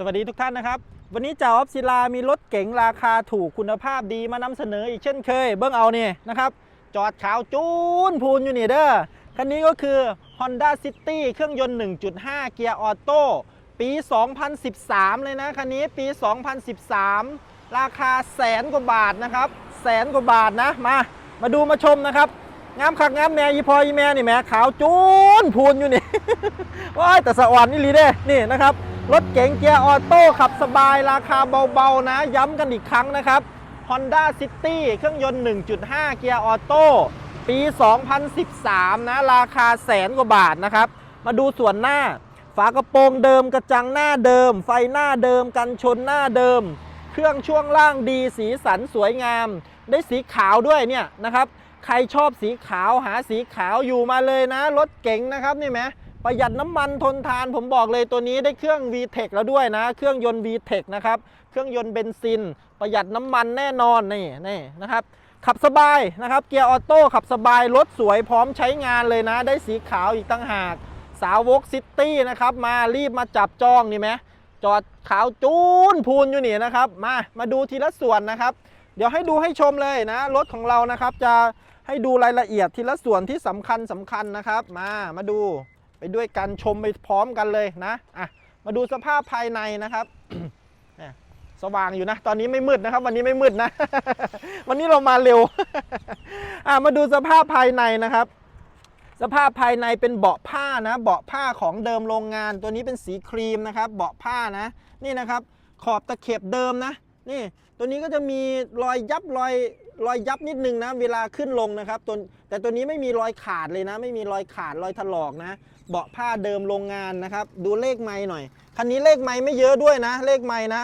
สวัสดีทุกท่านนะครับ วันนี้จ่าออฟศิลามีรถเก๋งราคาถูกคุณภาพดีมานำเสนออีกเช่นเคย เบิ้องเอานี่นะครับ จอดขาวจูนพูนอยู่นี่เด้อคันนี้ก็คือ Honda City เครื่องยนต์ 1.5 เกียร์ออโต้ปี 2013 เลยนะคันนี้ปี 2013 ราคาแสนกว่าบาทนะครับแสนกว่าบาทนะมา มาดูมาชมนะครับงามคักงามแม่ยีพอยีแม่นี่แม่ขาวจูนพูนอยู่นี่ว้ายแต่สะอ่อนนี่ลีเด้นี่นะครับ รถเก๋งเกียร์ออโต้ขับสบายราคาเบาๆนะ ย้ำกันอีกครั้งนะครับ Honda City เครื่องยนต์ 1.5 เกียร์ออโต้ปี 2013 นะ ราคาแสนกว่าบาทนะครับ มาดูส่วนหน้า ฝากระโปรงเดิมกระจังหน้าเดิม ไฟหน้าเดิมกันชนหน้าเดิม เครื่องช่วงล่างดีสีสันสวยงาม ได้สีขาวด้วยเนี่ยนะครับ ใครชอบสีขาวหาสีขาวอยู่มาเลยนะ รถเก๋งนะครับนี่ไหม ประหยัดน้ำมันทนทานผมบอกเลยตัวนี้ได้เครื่อง VTEC แล้วด้วยนะ เครื่องยนต์ VTEC นะครับ เครื่องยนต์เบนซิน ประหยัดน้ำมันแน่นอนนี่นี่นะครับ ขับสบายนะครับ เกียร์ออโต้ขับสบาย รถสวยพร้อมใช้งานเลยนะ ได้สีขาวอีกตั้งหาก สาวกซิตี้นะครับ มารีบมาจับจองนี่ไหมจอดขาวจูนพูนอยู่นี่นะครับ มามาดูทีละส่วนนะครับ เดี๋ยวให้ดูให้ชมเลยนะ รถของเรานะครับจะให้ดูรายละเอียดทีละส่วนที่สำคัญสำคัญนะครับ มามาดู ไปด้วยกันชมไปพร้อมกันเลยนะอะมาดูสภาพภายในนะครับเนี่ยสว่างอยู่นะ ตอนนี้ไม่มืดนะครับ วันนี้ไม่มืดนะ วันนี้เรามาเร็ว อะมาดูสภาพภายในนะครับ สภาพภายในเป็นเบาะผ้านะ เบาะผ้าของเดิมโรงงาน ตัวนี้เป็นสีครีมนะครับ เบาะผ้านะ นี่นะครับ ขอบตะเข็บเดิมนะ นี่ ตัวนี้ก็จะมีรอยยับรอย รอยยับนิดนึงนะ เวลาขึ้นลงนะครับตัวแต่ตัวนี้ไม่มีรอยขาดเลยนะ ไม่มีรอยขาดรอยถลอกนะ เบาะผ้าเดิมโรงงานนะครับ ดูเลขไม้หน่อย คันนี้เลขไม้ไม่เยอะด้วยนะ เลขไม้นะ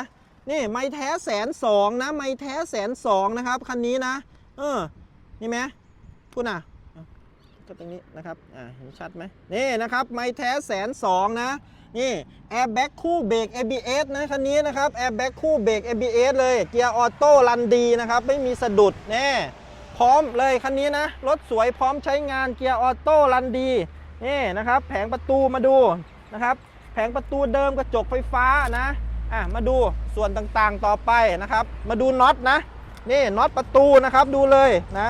นี่ไม้แท้แสนสองนะ ไม้แท้แสนสองนะครับ คันนี้นะ เออ นี่ไหมพูดนะก็ตรงนี้นะครับ อ่าเห็นชัดไหมนี่นะครับ ไม้แท้แสนสองนะ นี่แอร์แบ็กคู่เบรก ABS นะคันนี้นะครับแอร์แบ็กคู่เบรก ABS เลยเกียร์ออโต้รันดีนะครับ ไม่มีสะดุดแน่พร้อมเลยคันนี้นะ รถสวยพร้อมใช้งานเกียร์ออโต้รันดีนี่นะครับ แผงประตูมาดูนะครับ แผงประตูเดิมกระจกไฟฟ้านะอะมาดูส่วนต่างๆต่อไปนะครับ มาดูน็อตนะนี่น็อตประตูนะครับดูเลยนะ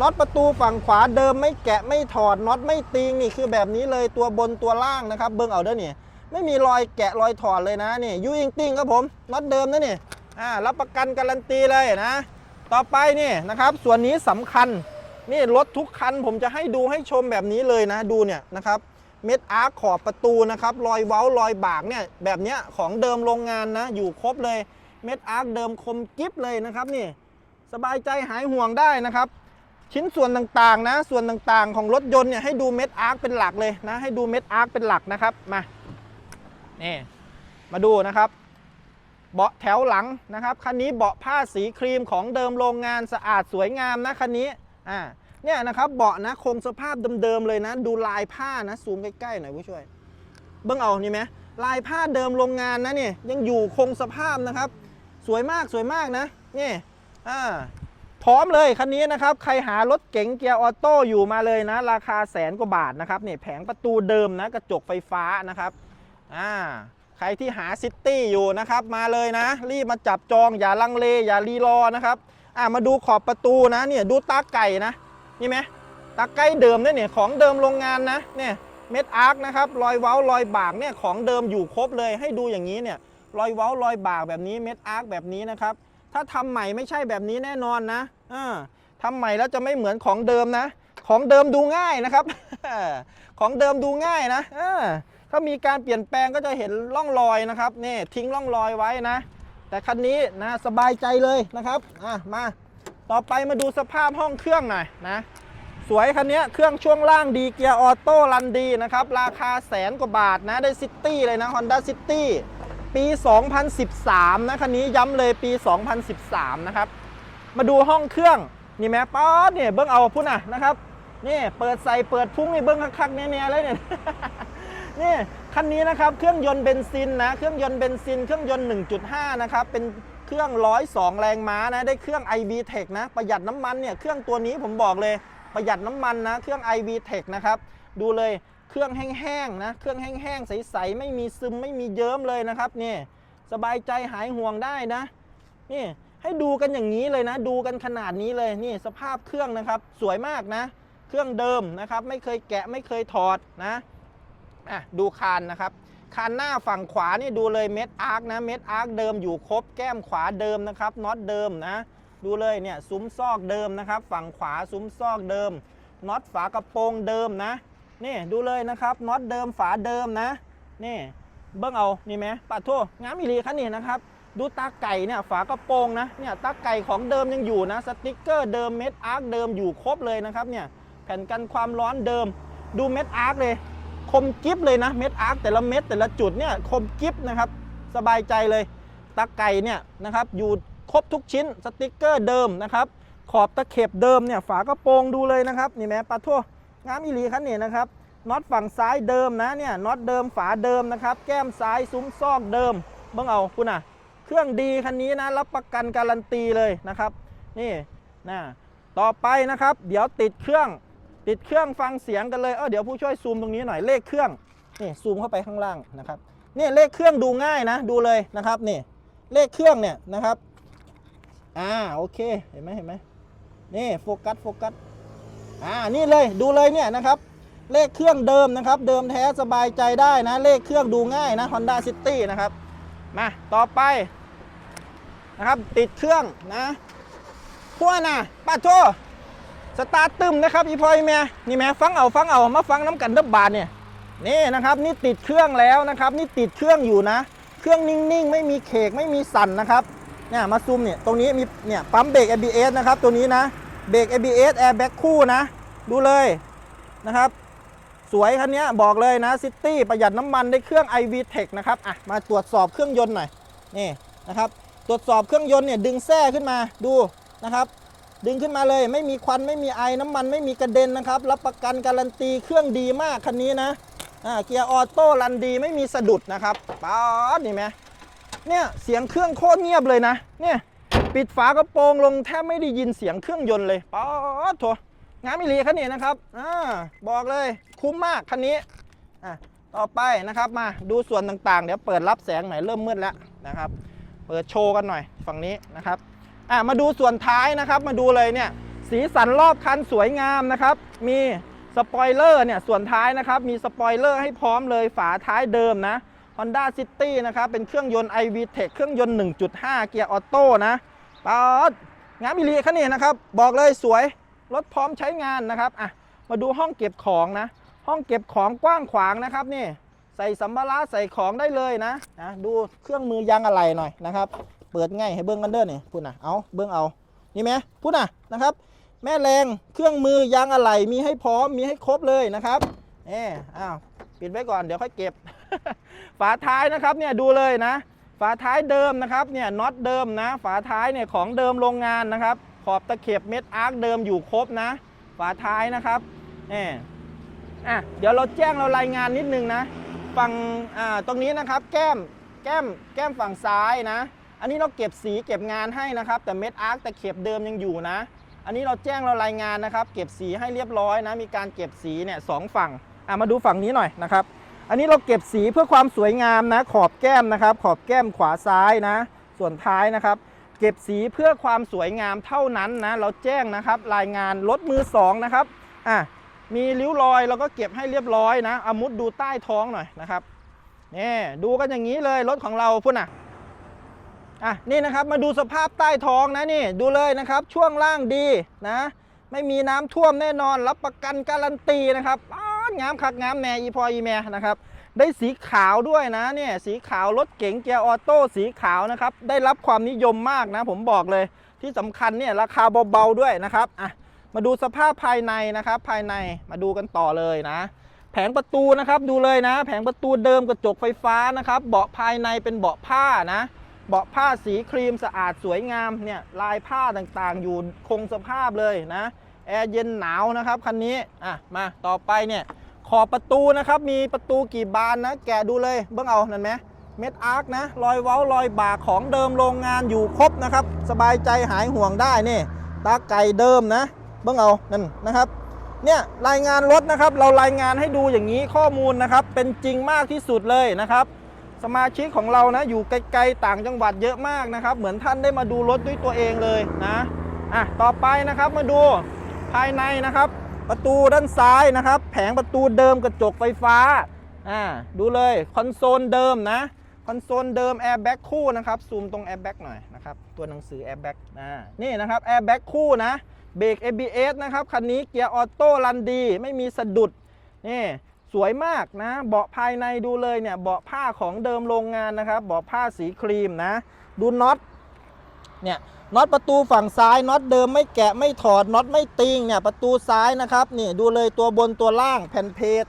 น็อตประตูฝั่งขวาเดิมไม่แกะไม่ถอดน็อตไม่ตีงนี่คือแบบนี้เลยตัวบนตัวล่างนะครับ เบิ้งเอาเด้อนี่ ไม่มีรอยแกะรอยถอดเลยนะนี่ยูอิงติ้งครับผมน็อตเดิมนะนี่อ่ารับประกันการันตีเลยนะ ต่อไปนี่นะครับ ส่วนนี้สำคัญนี่รถทุกคันผมจะให้ดูให้ชมแบบนี้เลยนะดูเนี่ยนะครับเม็ดอาร์คขอบประตูนะครับรอยเว้ารอยบากเนี่ยแบบเนี้ยของเดิมโรงงานนะ อยู่ครบเลยเม็ดอาร์คเดิมคมกิฟเลยนะครับนี่สบายใจหายห่วงได้นะครับ ชิ้นส่วนต่างๆนะ ส่วนต่างๆ ของรถยนต์เนี่ยให้ดูเม็ดอาร์คเป็นหลักเลยนะให้ดูเม็ดอาร์คเป็นหลักนะครับมา นี่มาดูนะครับ เบาะแถวหลังนะครับคันนี้เบาะผ้าสีครีมของเดิมโรงงานสะอาดสวยงามนะคันนี้อ่าเนี่ยนะครับเบาะนะคงสภาพเดิมๆเลยนะ ดูลายผ้านะซูมใกล้ๆหน่อยผู้ช่วย เบิ้งเอานี่ไหมลายผ้าเดิมโรงงานนะเนี่ยยังอยู่คงสภาพนะครับ สวยมากสวยมากนะนี่อ่าพร้อมเลยคันนี้นะครับใครหารถเก๋งเกียร์ออโต้อยู่มาเลยนะ ราคาแสนกว่าบาทนะครับเนี่ยแผงประตูเดิมนะกระจกไฟฟ้านะครับ อ่าใครที่หาซิตี้อยู่นะครับมาเลยนะ รีบมาจับจองอย่าลังเลอย่ารีรอนะครับอ่ามาดูขอบประตูนะเนี่ยดูตาไก่นะนี่ไหมตาไก่เดิมเนี่ยเนี่ยของเดิมโรงงานนะเนี่ยเม็ดอาร์คนะครับรอยเว้ารอยบากเนี่ยของเดิมอยู่ครบเลยให้ดูอย่างนี้เนี่ยรอยเว้ารอยบากแบบนี้เม็ดอาร์คแบบนี้นะครับถ้าทำใหม่ไม่ใช่แบบนี้แน่นอนนะออทำใหม่แล้วจะไม่เหมือนของเดิมนะ ของเดิมดูง่ายนะครับ ของเดิมดูง่ายนะ ถ้ามีการเปลี่ยนแปลงก็จะเห็นร่องรอยนะครับนี่ทิ้งร่องรอยไว้นะ แต่คันนี้นะสบายใจเลยนะครับอะมาต่อไปมาดูสภาพห้องเครื่องหน่อยนะ สวยคันนี้เครื่องช่วงล่างดีเกียร์ออโต้รันดีนะครับราคาแสนกว่าบาทนะได้ซิตี้เลยนะ Honda City ปี 2013 นะคันนี้ย้ำเลยปี 2013 นะครับ มาดูห้องเครื่องนี่แม่ป๊อดเนี่ยเบิ้งเอาพุ่นน่ะนะครับนี่เปิดใส่เปิดพุ่งนี่เบิ้งคักๆเนี่ยเลยเนี่ย นี่คันนี้นะครับเครื่องยนต์เบนซินนะเครื่องยนต์เบนซิน เครื่องยนต์ 1.5 นะครับเป็นเครื่อง 102 แรงม้านะได้เครื่อง iV Tech นะประหยัดน้ำมันเนี่ยเครื่องตัวนี้ผมบอกเลยประหยัดน้ำมันนะเครื่อง iV Tech นะครับดูเลยเครื่องแห้งๆนะเครื่องแห้งๆใสๆไม่มีซึมไม่มีเยิ้มเลยนะครับนี่สบายใจหายห่วงได้นะนี่ให้ดูกันอย่างนี้เลยนะ ดูกันขนาดนี้เลยนี่สภาพเครื่องนะครับ สวยมากนะ เครื่องเดิมนะครับ ไม่เคยแกะไม่เคยถอดนะ อะดูคานนะครับคานหน้าฝั่งขวานี่ดูเลยเม็ดอาร์คนะเม็ดอาร์คเดิมอยู่ครบแก้มขวาเดิมนะครับน็อตเดิมนะดูเลยเนี่ยซุ้มซอกเดิมนะครับ ฝั่งขวาซุ้มซอกเดิมน็อตฝากระโปรงเดิมนะนี่ดูเลยนะครับน็อตเดิมฝาเดิมนะนี่เบิ้งเอานี่ไหมปะโทงามอีหลีคันนี่นะครับดูตาไก่เนี่ยฝากระโปรงนะเนี่ยตาไก่ของเดิมยังอยู่นะสติกเกอร์เดิมเม็ดอาร์คเดิมอยู่ครบเลยนะครับเนี่ยแผ่นกันความร้อนเดิม ดูเม็ดอาร์คเลย มกิฟเลยนะเม็ดอาร์คแต่ละเม็ดแต่ละจุดเนี่ยคมกิฟนะครับสบายใจเลยตาไก่เนี่ยนะครับอยู่ครบทุกชิ้นสติกเกอร์เดิมนะครับขอบตะเข็บเดิมเนี่ยฝากระโปรงดูเลยนะครับนี่แม่ปะทั่วงามอีหลีคันนี่นะครับน็อตฝั่งซ้ายเดิมนะเนี่ยน็อตเดิมฝาเดิมนะครับแก้มซ้ายซุ้มซอกเดิมเบิ่งเอาคุณอะเครื่องดีคันนี้นะรับประกันการันตีเลยนะครับ นี่นะต่อไปนะครับ เดี๋ยวติดเครื่อง ติดเครื่องฟังเสียงกันเลยเออเดี๋ยวผู้ช่วยซูมตรงนี้หน่อยเลขเครื่องนี่ซูมเข้าไปข้างล่างนะครับนี่เลขเครื่องดูง่ายนะดูเลยนะครับนี่เลขเครื่องเนี่ยนะครับอ่าโอเคเห็นไหมเห็นไหมนี่โฟกัสโฟกัสอ่านี่เลยดูเลยเนี่ยนะครับเลขเครื่องเดิมนะครับ เดิมแท้สบายใจได้นะ เลขเครื่องดูง่ายนะ Honda City นะครับ มาต่อไปนะครับ ติดเครื่องนะพวกน่ะป้าโท สตาร์ทตึมนะครับอีพอยแม่นี่แม่ฟังเอาฟังเอามาฟังน้ำกันเดับบาทเนี่ยนี่นะครับนี่ติดเครื่องแล้วนะครับ นี่ติดเครื่องอยู่นะ เครื่องนิ่งๆ ไม่มีเคกไม่มีสั่นนะครับเนี่ยมาซูมเนี่ยตรงนี้มีเนี่ยปั๊มเบรก ABS นะครับตัวนี้นะเบรก ABS Airbag คู่นะ ดูเลยนะครับ สวยคันนี้บอกเลยนะซิตี้ประหยัดน้ำมันได้เครื่อง iV Tech นะครับอะมาตรวจสอบเครื่องยนต์หน่อยนี่นะครับ ตรวจสอบเครื่องยนต์เนี่ยดึงแส้ขึ้นมาดูนะครับ ดึงขึ้นมาเลย ไม่มีควันไม่มีไอน้ำมันไม่มีกระเด็นนะครับ รับประกันการันตีเครื่องดีมากคันนี้นะเกียร์ออโต้รันดีไม่มีสะดุดนะครับป๊าดนี่ไหมเนี่ยเสียงเครื่องโคตรเงียบเลยนะเนี่ยปิดฝากระโปรงลงแทบไม่ได้ยินเสียงเครื่องยนต์เลยป๊าดโถงามอิลีคันนี้นะครับอ่าบอกเลยคุ้มมากคันนี้อะต่อไปนะครับมาดูส่วนต่างๆ เดี๋ยวเปิดรับแสงหน่อยเริ่มมืดแล้วนะครับ เปิดโชว์กันหน่อยฝั่งนี้นะครับ อะมาดูส่วนท้ายนะครับ มาดูเลยเนี่ยสีสันรอบคันสวยงามนะครับ มีสปอยเลอร์เนี่ยส่วนท้ายนะครับ มีสปอยเลอร์ให้พร้อมเลยฝาท้ายเดิมนะ Honda City นะครับ เป็นเครื่องยนต์ iV Tech เครื่องยนต์ 1.5 เกียร์ออโต้นะป๊าดงามอิลีคันนี้นะครับ บอกเลยสวย รถพร้อมใช้งานนะครับอะมาดูห้องเก็บของนะ ห้องเก็บของกว้างขวางนะครับนี่ใส่สัมภาระใส่ของได้เลยนะนะดูเครื่องมือยางอะไหล่หน่อยนะครับ เปิดง่ายให้เบิ้งกันเด้อนี่พูดนะเอาเบิ้งเอานี่ไหมพูดนะนะครับ แม่แรงเครื่องมือยางอะไหล่มีให้พร้อมมีให้ครบเลยนะครับเอออ้าวปิดไว้ก่อนเดี๋ยวค่อยเก็บ ฝาท้ายนะครับเนี่ยดูเลยนะ ฝาท้ายเดิมนะครับเนี่ยน็อตเดิมนะ ฝาท้ายเนี่ยของเดิมโรงงานนะครับ ขอบตะเข็บเม็ดอาร์คเดิมอยู่ครบนะ ฝาท้ายนะครับเอออะเดี๋ยวเราแจ้งเรารายงานนิดนึงนะฝั่งอ่าตรงนี้นะครับ แก้มแก้มแก้มฝั่งซ้ายนะ อันนี้เราเก็บสีเก็บงานให้นะครับ แต่เม็ดอาร์คตะเข็บเดิมยังอยู่นะ อันนี้เราแจ้งเรารายงานนะครับ เก็บสีให้เรียบร้อยนะ มีการเก็บสีเนี่ยสองฝั่งอะมาดูฝั่งนี้หน่อยนะครับ อันนี้เราเก็บสีเพื่อความสวยงามนะ ขอบแก้มนะครับ ขอบแก้มขวาซ้ายนะ ส่วนท้ายนะครับ เก็บสีเพื่อความสวยงามเท่านั้นนะ เราแจ้งนะครับ รายงานรถมือสองนะครับอะมีริ้วรอยเราก็เก็บให้เรียบร้อยนะอามุดดูใต้ท้องหน่อยนะครับนี่ดูกันอย่างนี้เลยรถของเราพุ่นอะ อะนี่นะครับมาดูสภาพใต้ท้องนะนี่ดูเลยนะครับช่วงล่างดีนะ ไม่มีน้ำท่วมแน่นอนรับประกันการันตีนะครับงามคักงามแน่อีพออีแม่นะครับได้สีขาวด้วยนะเนี่ยสีขาวรถเก๋งเกียร์ออโต้สีขาวนะครับได้รับความนิยมมากนะ ผมบอกเลยที่สำคัญเนี่ยราคาเบาๆด้วยนะครับอะมาดูสภาพภายในนะครับ ภายในมาดูกันต่อเลยนะ แผงประตูนะครับดูเลยนะ แผงประตูเดิมกระจกไฟฟ้านะครับ เบาะภายในเป็นเบาะผ้านะ เบาะผ้าสีครีมสะอาดสวยงามเนี่ยลายผ้าต่างๆ อยู่คงสภาพเลยนะแอร์เย็นหนาวนะครับคันนี้อะมาต่อไปเนี่ยขอบประตูนะครับมีประตูกี่บานนะแกะดูเลยเบื้องเอานั่นไหมเม็ดอาร์คนะรอยเว้ารอยบากของเดิมโรงงานอยู่ครบนะครับ สบายใจหายห่วงได้นี่ตาไก่เดิมนะ เบื้องเอานั่นนะครับเนี่ยรายงานรถนะครับเรารายงานให้ดูอย่างนี้ข้อมูลนะครับเป็นจริงมากที่สุดเลยนะครับ สมาชิกของเรานะอยู่ไกลๆต่างจังหวัดเยอะมากนะครับ เหมือนท่านได้มาดูรถด้วยตัวเองเลยนะอะต่อไปนะครับมาดูภายในนะครับ ประตูด้านซ้ายนะครับ แผงประตูเดิมกระจกไฟฟ้าอ่าดูเลยคอนโซลเดิมนะคอนโซลเดิมแอร์แบ็กคู่นะครับซูมตรงแอร์แบ็กหน่อยนะครับตัวหนังสือแอร์แบ็กนะนี่นะครับแอร์แบ็กคู่นะเบรก ABS นะครับคันนี้เกียร์ออโต้รันดี ไม่มีสะดุดนี่ สวยมากนะ เบาะภายในดูเลยเนี่ยเบาะผ้าของเดิมโรงงานนะครับ เบาะผ้าสีครีมนะ ดูน็อตเนี่ยน็อตประตูฝั่งซ้ายน็อตเดิมไม่แกะไม่ถอดน็อตไม่ติงเนี่ยประตูซ้ายนะครับนี่ดูเลยตัวบนตัวล่างแผ่นเพจ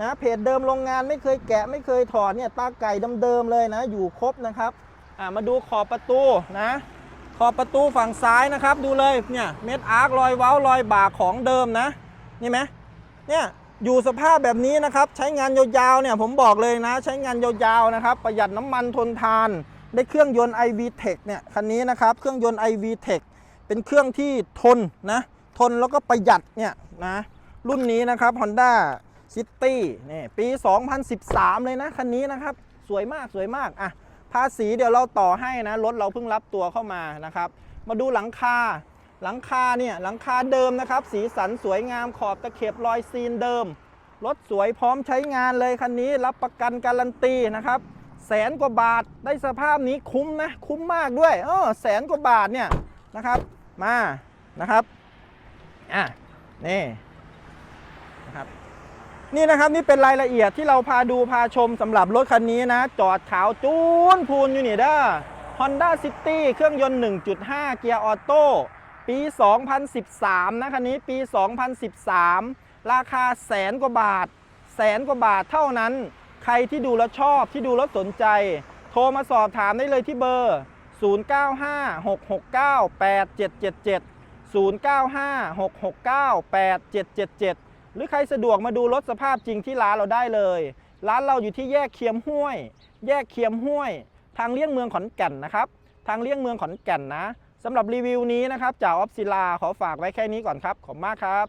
นะเพจเดิมโรงงานไม่เคยแกะไม่เคยถอดเนี่ยตาไก่เดิมๆเลยนะ อยู่ครบนะครับอ่ามาดูขอบประตูนะขอบประตูฝั่งซ้ายนะครับ ดูเลยเนี่ยเม็ดอาร์ครอยเว้ารอยบากของเดิมนะนี่ไหมเนี่ย อยู่สภาพแบบนี้นะครับ ใช้งานยาวๆเนี่ยผมบอกเลยนะ ใช้งานยาวๆนะครับ ประหยัดน้ำมันทนทาน ได้เครื่องยนต์ iV Tech เนี่ยคันนี้นะครับ เครื่องยนต์ iV Tech เป็นเครื่องที่ทนนะ ทนแล้วก็ประหยัดเนี่ยนะ รุ่นนี้นะครับ Honda City นี่ปี 2013 เลยนะ คันนี้นะครับ สวยมากสวยมากอะภาษีเดี๋ยวเราต่อให้นะ รถเราเพิ่งรับตัวเข้ามานะครับ มาดูหลังคา หลังคาเนี่ยหลังคาเดิมนะครับ สีสันสวยงามขอบตะเข็บรอยซีนเดิม รถสวยพร้อมใช้งานเลยคันนี้รับประกันการันตีนะครับแสนกว่าบาทได้สภาพนี้คุ้มนะ คุ้มมากด้วยเออแสนกว่าบาทเนี่ยนะครับมานะครับอะนี่นะครับนี่นะครับนี่เป็นรายละเอียดที่เราพาดูพาชมสำหรับรถคันนี้นะ จอดขาวจูนพูนอยู่นี่เด้อ Honda City เครื่องยนต์ 1.5 เกียร์ออโต้ ปี 2013 นะคันนี้ปี 2013 ราคาแสนกว่าบาท แสนกว่าบาทเท่านั้น ใครที่ดูแล้วชอบที่ดูแล้วสนใจ โทรมาสอบถามได้เลยที่เบอร์ 0956698777 0956698777 หรือใครสะดวกมาดูรถสภาพจริงที่ร้านเราได้เลย ร้านเราอยู่ที่แยกเคียมห้วย แยกเคียมห้วย ทางเลี่ยงเมืองขอนแก่นนะครับ ทางเลี่ยงเมืองขอนแก่นนะ สำหรับรีวิวนี้นะครับจากออฟซิลาขอฝากไว้แค่นี้ก่อนครับ ขอบมากครับ